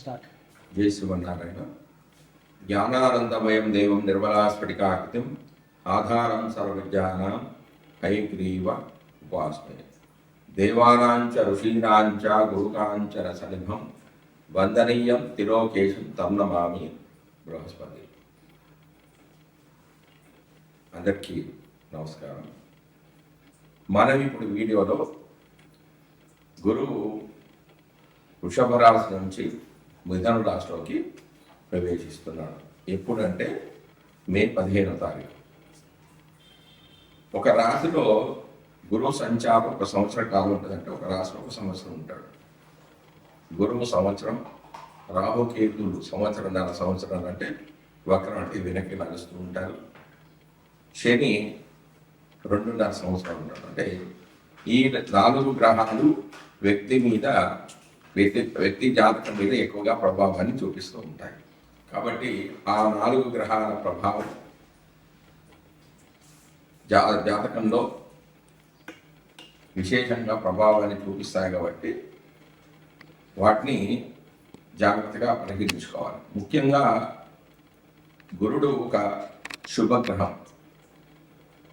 Start. జై శ్రీమన్నారాయణ. జ్ఞానానందమయం దేవం నిర్మలాస్ఫటికాకృతిం ఆధారం సర్వజ్ఞానం కైగ్రీవ ఉపాస్మయ దేవానాంచ ఋషీణాంచ గురుకాంచ రసనిభం వందనీయం తిలోకేశం తం బృహస్పతి. అందరికీ నమస్కారం. మనం ఇప్పుడు వీడియోలో గురువు వృషభ రాశి నుంచి మిథున రాశిలోకి ప్రవేశిస్తున్నాడు. ఎప్పుడంటే మే పదిహేనో తారీఖు. ఒక రాశిలో గురువు సంచారం ఒక సంవత్సరం కాలం ఉంటుందంటే ఒక రాశిలో ఒక సంవత్సరం ఉంటాడు. గురువు సంవత్సరం రాహుకేతులు సంవత్సరంన్నర సంవత్సరం అంటే సంవత్సరాలు అంటే వెనక్కి నడుస్తూ ఉంటారు. శని రెండున్నర సంవత్సరాలు ఉంటాడు. అంటే ఈ నాలుగు గ్రహాలు వ్యక్తి మీద వ్యక్తి వ్యక్తి జాతకం మీద ఎక్కువగా ప్రభావాన్ని చూపిస్తూ ఉంటాయి. కాబట్టి ఆ నాలుగు గ్రహాల ప్రభావం జా జాతకంలో విశేషంగా ప్రభావాన్ని చూపిస్తాయి కాబట్టి వాటిని జాగ్రత్తగా పరిగణించుకోవాలి. ముఖ్యంగా గురుడు ఒక శుభగ్రహం.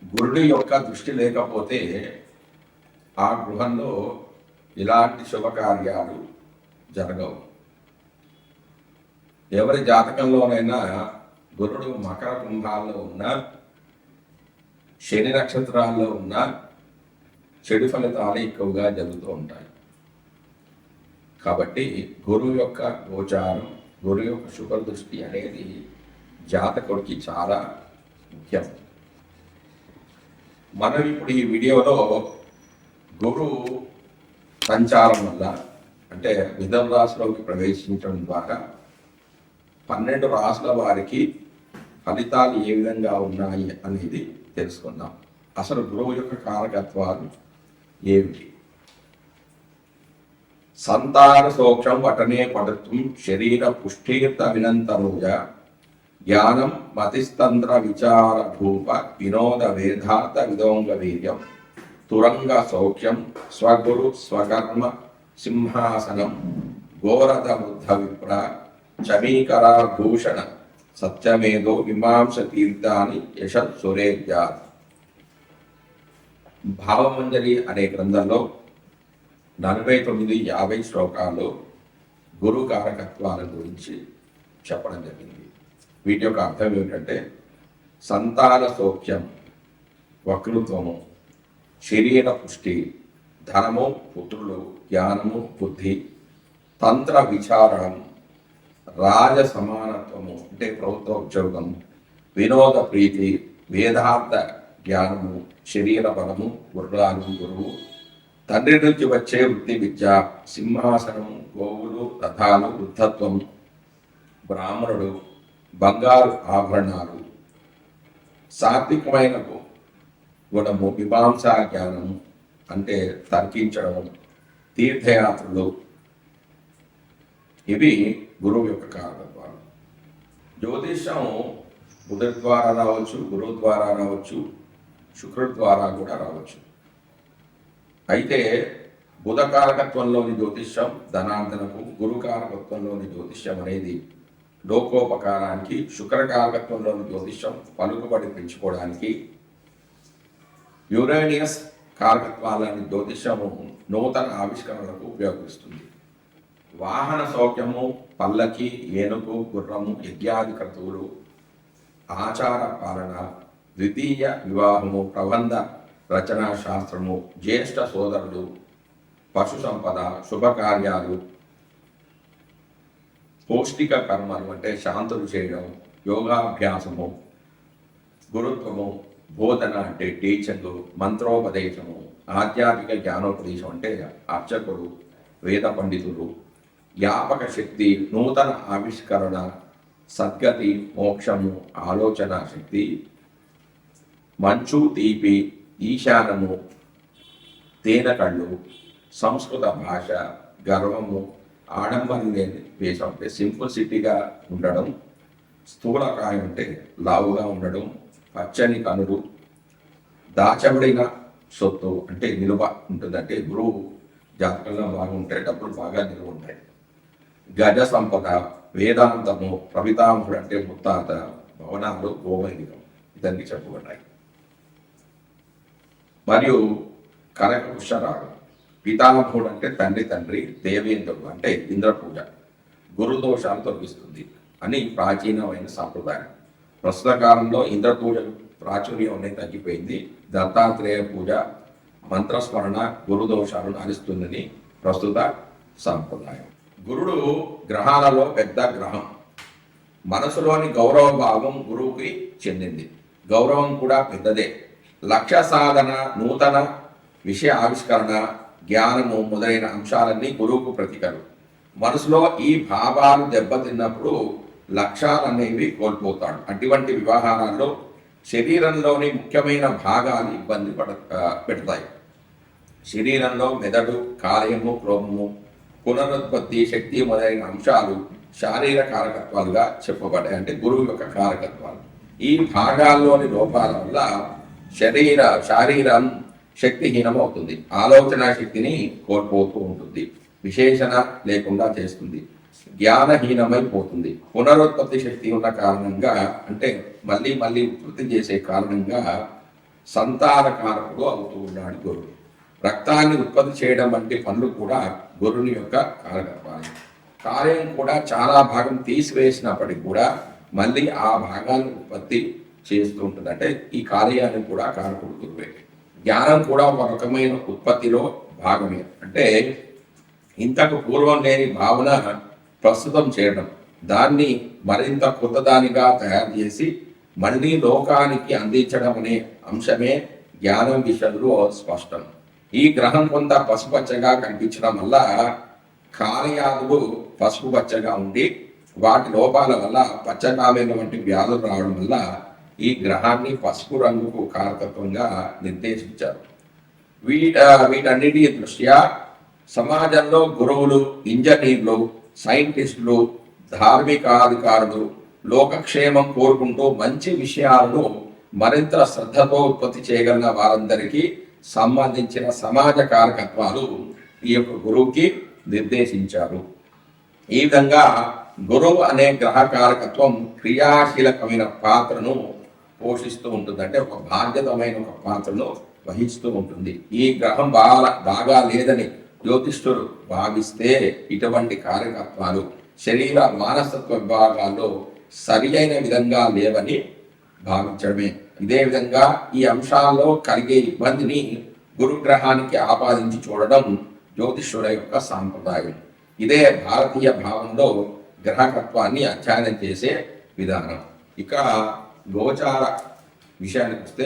గురుడు యొక్క దృష్టి లేకపోతే ఆ గృహంలో ఇలాంటి శుభకార్యాలు జరగవు. ఎవరి జాతకంలోనైనా గురుడు మకర కుంభాల్లో ఉన్నా శని నక్షత్రాల్లో ఉన్నా చెడు ఫలితాలు ఎక్కువగా జరుగుతూ ఉంటాయి. కాబట్టి గురువు యొక్క గోచారం గురువు యొక్క శుభ దృష్టి అనేది జాతకుడికి చాలా ముఖ్యం. మనం ఇప్పుడు ఈ వీడియోలో గురువు సంచారం వల్ల అంటే మిథున రాశిలోకి ప్రవేశించడం ద్వారా పన్నెండు రాసుల వారికి ఫలితాలు ఏ విధంగా ఉన్నాయి అనేది తెలుసుకుందాం. అసలు గురువు యొక్క కారకత్వాలు ఏమిటి? సంతాన సోక్షం వటనే పడుతుం శరీర పుష్టీర్త వినంతరోజ జ్ఞానం మతిస్తంత్ర విచార భూప వినోద వేధార్థ విదోంగ వీర్యం తురంగ సౌఖ్యం స్వగురు స్వకర్మ సింహాసనం ఘోరద బుద్ధ విప్ర చమీకర భూషణ సత్యమేదో మీమాంస తీర్థాని యశత్ సురేజ్యాత్ భావమంజరి అనే గ్రంథంలో నలభై తొమ్మిది యాభై శ్లోకాల్లో గురు కారకత్వాల గురించి చెప్పడం జరిగింది. వీటి యొక్క అర్థం ఏమిటంటే సంతాన సౌఖ్యం వక్తృత్వము శరీర పుష్టి ధనము పుత్రులు జ్ఞానము బుద్ధి తంత్ర విచారం రాజ సమానత్వము అంటే ప్రభుత్వ ఉద్యోగం వినోద ప్రీతి వేదార్థ జ్ఞానము శరీర బలము గుర్రాలు గురువు తండ్రి నుంచి వచ్చే వృత్తి విద్య సింహాసనము గోవులు రథాలు వృద్ధత్వం బ్రాహ్మణుడు బంగారు ఆభరణాలు సాత్వికమైన గుణము మీమాంసా జ్ఞానము అంటే తర్కించడం తీర్థయాత్రలు ఇవి గురువు యొక్క కారకత్వాలు జ్యోతిషం బుధుడి ద్వారా రావచ్చు గురువు ద్వారా రావచ్చు శుక్రుడి ద్వారా కూడా రావచ్చు. అయితే బుధ కారకత్వంలోని జ్యోతిష్యం ధనార్జనకు గురు కారకత్వంలోని జ్యోతిష్యం అనేది లోకోపకారానికి శుక్రకారకత్వంలోని జ్యోతిష్యం పలుకుబడి పెంచుకోవడానికి యురేనియస్ కారకత్వాలని జ్యోతిష్యము నూతన ఆవిష్కరణలకు ఉపయోగిస్తుంది. వాహన సౌఖ్యము పల్లకి ఏనుగు గుర్రము యజ్ఞాది క్రతువులు ఆచార పాలన ద్వితీయ వివాహము ప్రబంధ రచనా శాస్త్రము జ్యేష్ఠ సోదరుడు పశు సంపద శుభకార్యాలు పౌష్టిక కర్మలు అంటే శాంతులు చేయడం యోగాభ్యాసము గురుత్వము బోధన అంటే టీచర్లు మంత్రోపదేశము ఆధ్యాత్మిక జ్ఞానోపదేశం అంటే అర్చకుడు వేద పండితులు. జ్ఞాపక శక్తి నూతన ఆవిష్కరణ సద్గతి మోక్షము ఆలోచన శక్తి. మంచు తీపి ఈశానము తేనకళ్ళు సంస్కృత భాష గర్వము ఆడంబరం లేని వేషం అంటే సింపుల్సిటీగా ఉండడం. స్థూలకాయం అంటే లావుగా ఉండడం. పచ్చని కనులు దాచబడిన సొత్తు అంటే నిలువ ఉంటుందంటే గురువు జాతకంలో ఉంటాయి డబ్బులు బాగా నిలువ ఉంటాయి. గజ సంపద వేదాంతము ప్రవితాంతుడు అంటే ముత్తాత భవనాలు గోమైనికం ఇతన్ని చెప్పబడ్డాయి. మరియు కనక పుష్యరాగం పితామహుడు అంటే తండ్రి తండ్రి దేవేంద్రుడు అంటే ఇంద్ర పూజ గురుదోషాలు తొలగిస్తుంది అని ప్రాచీనమైన సాంప్రదాయం. ప్రస్తుత కాలంలో ఇంద్ర పూజ ప్రాచుర్యం అనేది తగ్గిపోయింది. దత్తాత్రేయ పూజ మంత్రస్మరణ గురుదోషాలు నడుస్తుందని ప్రస్తుత సాంప్రదాయం. గురుడు గ్రహాలలో పెద్ద గ్రహం. మనసులోని గౌరవ భావం గురువుకి చెందింది. గౌరవం కూడా పెద్దదే. లక్ష్య సాధన నూతన విషయ ఆవిష్కరణ జ్ఞానము మొదలైన అంశాలన్నీ గురువుకు ప్రతీకలు. మనసులో ఈ భావాలు దెబ్బతిన్నప్పుడు లక్ష్యాలు అనేవి కోల్పోతాడు. అటువంటి వివాహాలలో శరీరంలోని ముఖ్యమైన భాగాలు ఇబ్బంది పడ పెడతాయి. శరీరంలో మెదడు కాయము క్రోమము పునరుత్పత్తి శక్తి మొదలైన అంశాలు శారీర కారకత్వాలుగా చెప్పబడ్డాయి. అంటే గురువు యొక్క కారకత్వాలు. ఈ భాగాల్లోని లోపాల వల్ల శరీర శారీరం శక్తిహీనం అవుతుంది ఆలోచన శక్తిని కోల్పోతూ ఉంటుంది. విశేషణ లేకుండా చేస్తుంది. జ్ఞానహీనమైపోతుంది. పునరుత్పత్తి శక్తి ఉన్న కారణంగా అంటే మళ్ళీ మళ్ళీ ఉత్పత్తి చేసే కారణంగా సంతానకారకుడు అవుతూ ఉన్నాడు గురువు. రక్తాన్ని ఉత్పత్తి చేయడం వంటి పనులు కూడా గొర్రెని యొక్క కారకత్వాలు కార్యం కూడా చాలా భాగం తీసివేసినప్పటికీ కూడా మళ్ళీ ఆ భాగాన్ని ఉత్పత్తి చేస్తూ ఉంటుంది. అంటే ఈ కార్యాన్ని కూడా కారకుడు గురువే. జ్ఞానం కూడా ఒక రకమైన ఉత్పత్తిలో భాగమే. అంటే ఇంతకు పూర్వం లేని భావన ప్రస్తుతం చేయడం. దాన్ని మరింత కొత్తదానిగా తయారు చేసి మళ్ళీ లోకానికి అందించడం అనే అంశమే జ్ఞానం విషయంలో స్పష్టం. ఈ గ్రహం కొంత పసుపచ్చగా కనిపించడం వల్ల కాలయాదులు పసుపు పచ్చగా ఉండి వాటి లోపాల వల్ల పచ్చకామేల వంటి వ్యాధులు రావడం వల్ల ఈ గ్రహాన్ని పసుపు రంగుకు కారకత్వంగా నిర్దేశించారు. వీట వీటన్నిటి దృష్ట్యా సమాజంలో గురువులు ఇంజనీర్లు సైంటిస్టులు ధార్మికాధికారులు లోకక్షేమం కోరుకుంటూ మంచి విషయాలను మరింత శ్రద్ధతో ఉత్పత్తి చేయగలిగిన వారందరికీ సంబంధించిన సమాజ కారకత్వాలు ఈ యొక్క గురువుకి నిర్దేశించారు. ఈ విధంగా గురువు అనే గ్రహ కారకత్వం క్రియాశీలకమైన పాత్రను పోషిస్తూ ఉంటుంది అంటే ఒక బాధ్యతమైన ఒక పాత్రను వహిస్తూ ఉంటుంది. ఈ గ్రహం బాగా బాగా లేదని జ్యోతిష్ఠుడు భావిస్తే ఇటువంటి కారకత్వాలు శరీర మానసత్వ విభాగాల్లో సరి అయిన విధంగా లేవని భావించడమే. ఇదే విధంగా ఈ అంశాల్లో కలిగే ఇబ్బందిని గురుగ్రహానికి ఆపాదించి చూడడం జ్యోతిష్యుల యొక్క సాంప్రదాయం. ఇదే భారతీయ భావంలో గ్రహకత్వాన్ని అధ్యయనం చేసే విధానం. ఇక గోచార విషయానికి వస్తే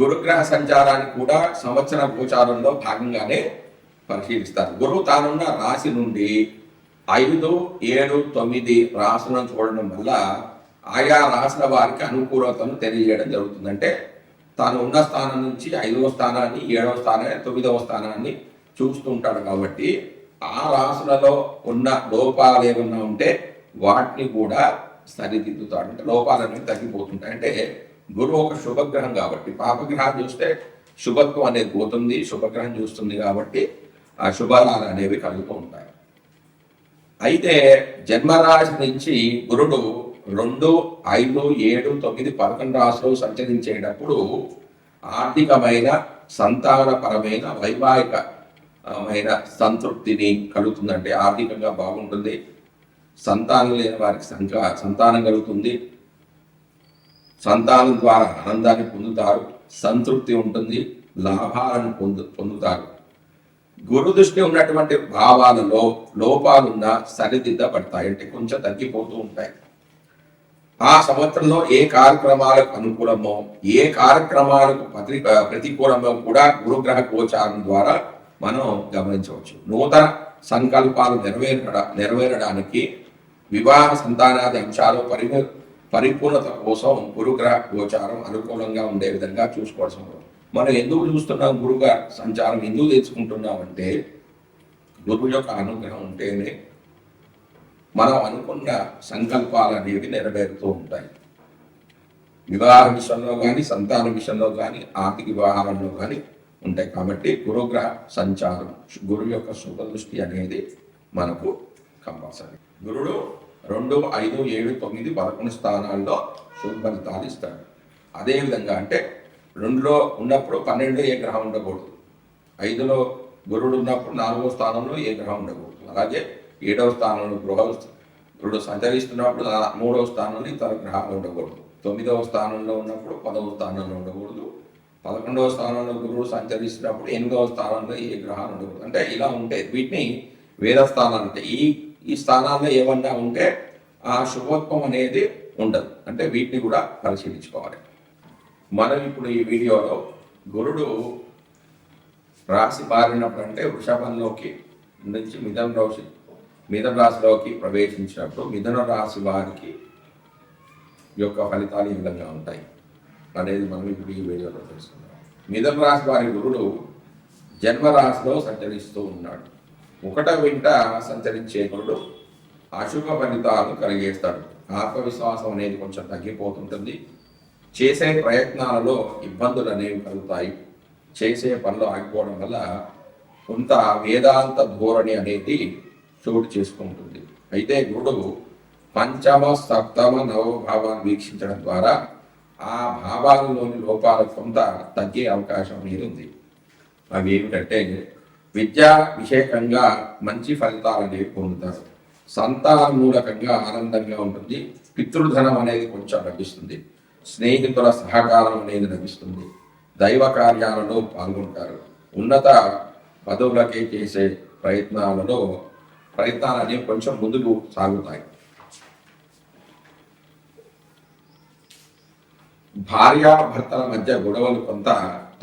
గురుగ్రహ సంచారాన్ని కూడా సంవత్సర గోచారంలో భాగంగానే పరిశీలిస్తారు. గురువు తానున్న రాశి నుండి ఐదు ఏడు తొమ్మిది రాసులను చూడడం వల్ల ఆయా రాశుల వారికి అనుకూలతను తెలియజేయడం జరుగుతుంది. అంటే తాను ఉన్న స్థానం నుంచి ఐదవ స్థానాన్ని ఏడవ స్థానాన్ని తొమ్మిదవ స్థానాన్ని చూస్తూ ఉంటాడు కాబట్టి ఆ రాసులలో ఉన్న లోపాలు ఏమన్నా ఉంటే వాటిని కూడా సరిదిద్దుతాడు. అంటే లోపాలన్నీ తగ్గిపోతుంటాయి. అంటే గురువు ఒక శుభగ్రహం కాబట్టి పాపగ్రహం చూస్తే శుభత్వం అనేది పోతుంది శుభగ్రహం చూస్తుంది కాబట్టి ఆ శుభాలు అనేవి కలుగుతూ ఉంటాయి. అయితే జన్మరాశి నుంచి గురుడు రెండు ఐదు ఏడు తొమ్మిది పదకొండు రాశులు సంచరించేటప్పుడు ఆర్థికమైన సంతానపరమైన వైవాహికమైన సంతృప్తిని కలుగుతుందంటే ఆర్థికంగా బాగుంటుంది. సంతానం లేని వారికి సంక సంతానం కలుగుతుంది. సంతానం ద్వారా ఆనందాన్ని పొందుతారు సంతృప్తి ఉంటుంది లాభాలను పొందు పొందుతారు. గురు దృష్టి ఉన్నటువంటి భావాలలో లోపాలున్న సరిదిద్దబడతాయి అంటే కొంచెం తగ్గిపోతూ ఉంటాయి. ఆ సంవత్సరంలో ఏ కార్యక్రమాలకు అనుకూలమో ఏ కార్యక్రమాలకు ప్రతి ప్రతికూలమో కూడా గురుగ్రహ గోచారం ద్వారా మనం గమనించవచ్చు. నూతన సంకల్పాలు నెరవేర నెరవేరడానికి వివాహ సంతానాది అంశాలు పరిమి పరిపూర్ణత కోసం గురుగ్రహ గోచారం అనుకూలంగా ఉండే విధంగా చూసుకోవాల్సిన మనం ఎందుకు చూస్తున్నాం గురుగా సంచారం? ఎందుకు తెచ్చుకుంటున్నాం అంటే గురువు యొక్క అనుగ్రహం ఉంటేనే మనం అనుకున్న సంకల్పాలు అనేవి నెరవేరుతూ ఉంటాయి. వివాహ విషయంలో కానీ సంతాన విషయంలో కానీ ఆర్థిక వ్యవహారంలో కానీ ఉంటాయి. కాబట్టి గురుగ్రహ సంచారం గురువు యొక్క శుభ దృష్టి అనేది మనకు కంపల్సరీ. గురుడు రెండు ఐదు ఏడు తొమ్మిది పదకొండు స్థానాల్లో శుభ ఫలితాలు ఇస్తాడు. అదేవిధంగా అంటే రెండులో ఉన్నప్పుడు పన్నెండు ఏ గ్రహం ఉండకూడదు. ఐదులో గురుడు ఉన్నప్పుడు నాలుగో స్థానంలో ఏ గ్రహం ఉండకూడదు. అలాగే ఏడవ స్థానంలో గృహ గురుడు సంచరిస్తున్నప్పుడు మూడవ స్థానంలో ఇతర గ్రహాలు ఉండకూడదు. తొమ్మిదవ స్థానంలో ఉన్నప్పుడు పదవ స్థానంలో ఉండకూడదు. పదకొండవ స్థానంలో గురువు సంచరిస్తున్నప్పుడు ఎనిమిదవ స్థానంలో ఏ గ్రహాలు ఉండకూడదు. అంటే ఇలా ఉంటాయి వీటిని వేద స్థానాలు అంటే ఈ ఈ స్థానాల్లో ఏమన్నా ఉంటే ఆ శుభత్వం అనేది ఉండదు. అంటే వీటిని కూడా పరిశీలించుకోవాలి. మనం ఇప్పుడు ఈ వీడియోలో గురుడు రాశి బారినప్పుడు అంటే వృషభంలోకి నుంచి మిథున రాశి మిథున రాశిలోకి ప్రవేశించినప్పుడు మిథున రాశి వారికి యొక్క ఫలితాలు ఈ విధంగా ఉంటాయి. అనేది మనం ఇప్పుడు ఈ వీడియోలో తెలుసుకుందాం. మిథున రాశి వారి గురుడు జన్మరాశిలో సంచరిస్తూ ఉన్నాడు. ఒకట వెంట సంచరించే గురుడు అశుభ ఫలితాలు కలిగేస్తాడు. ఆత్మవిశ్వాసం అనేది కొంచెం తగ్గిపోతుంటుంది. చేసే ప్రయత్నాలలో ఇబ్బందులు అనేవి కలుగుతాయి. చేసే పనులు ఆగిపోవడం వల్ల కొంత వేదాంత ధోరణి అనేది చోటు చేసుకుంటుంది. అయితే గురుడు పంచమ సప్తమ నవభావాన్ని వీక్షించడం ద్వారా ఆ భావాలలోని లోపాలు కొంత తగ్గే అవకాశం అనేది ఉంది. అవి ఏమిటంటే విద్యా విషయకంగా మంచి ఫలితాలు అనేవి పొందుతారు. సంతాన మూలకంగా ఆనందంగా ఉంటుంది. పితృధనం అనేది కొంచెం లభిస్తుంది. స్నేహితుల సహకారం అనేది లభిస్తుంది. దైవ కార్యాలలో పాల్గొంటారు. ఉన్నత పదవులకే చేసే ప్రయత్నాలలో ప్రయత్నాలు అనేవి కొంచెం ముందుకు సాగుతాయి. భార్యాభర్తల మధ్య గొడవలు కొంత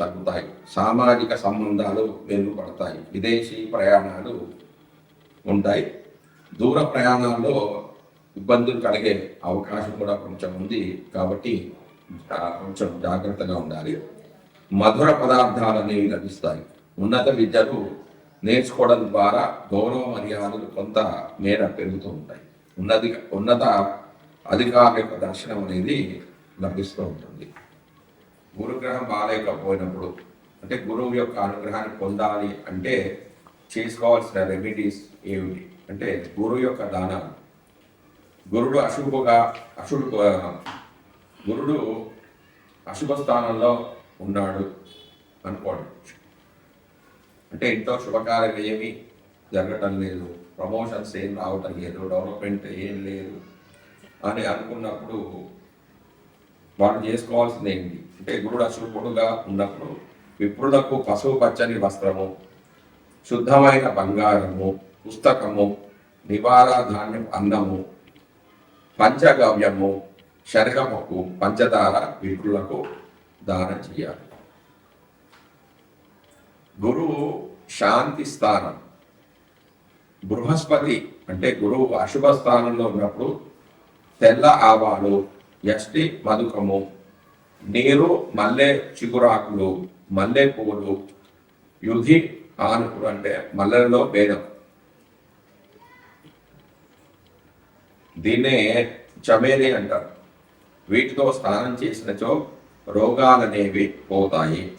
తగ్గుతాయి. సామాజిక సంబంధాలు మెరుగుపడతాయి. విదేశీ ప్రయాణాలు ఉంటాయి. దూర ప్రయాణాల్లో ఇబ్బందులు కలిగే అవకాశం కూడా కొంచెం ఉంది. కాబట్టి కొంచెం జాగ్రత్తగా ఉండాలి. మధుర పదార్థాలు అనేవి లభిస్తాయి. ఉన్నత విద్యలు నేర్చుకోవడం ద్వారా గౌరవ మర్యాదలు కొంత మేర పెరుగుతూ ఉంటాయి. ఉన్నది ఉన్నత అధికారుల యొక్క దర్శనం అనేది లభిస్తూ ఉంటుంది. గురుగ్రహం బాగాలేకపోయినప్పుడు అంటే గురువు యొక్క అనుగ్రహాన్ని పొందాలి అంటే చేసుకోవాల్సిన రెమెడీస్ ఏమిటి? అంటే గురువు యొక్క దానాలు. గురుడు అశుభగా అశుడు గురుడు అశుభ స్థానంలో ఉన్నాడు అనుకోండి. అంటే ఇంట్లో శుభకార్యం ఏమి జరగటం లేదు ప్రమోషన్స్ ఏం రావటం లేదు డెవలప్మెంట్ ఏం లేదు అని అనుకున్నప్పుడు వాళ్ళు చేసుకోవాల్సింది ఏంటి అంటే గురుడు అశుభుడుగా ఉన్నప్పుడు విప్రులకు పశువు పచ్చని వస్త్రము శుద్ధమైన బంగారము పుస్తకము నివార ధాన్యం అన్నము పంచగవ్యము శనగపప్పు పంచదార విప్రులకు దానం చేయాలి. గురువు శాంతి స్థానం. బృహస్పతి అంటే గురువు అశుభ స్థానంలో ఉన్నప్పుడు తెల్ల ఆవాలు ఎస్టి మధుకము నీరు మల్లె చిగురాకులు మల్లె పువ్వులు యుధి ఆనుకులు అంటే మల్లెలలో భేదం. దీన్నే చమేలి అంటారు. వీటితో స్నానం చేసినచో రోగాలనేవి పోతాయి.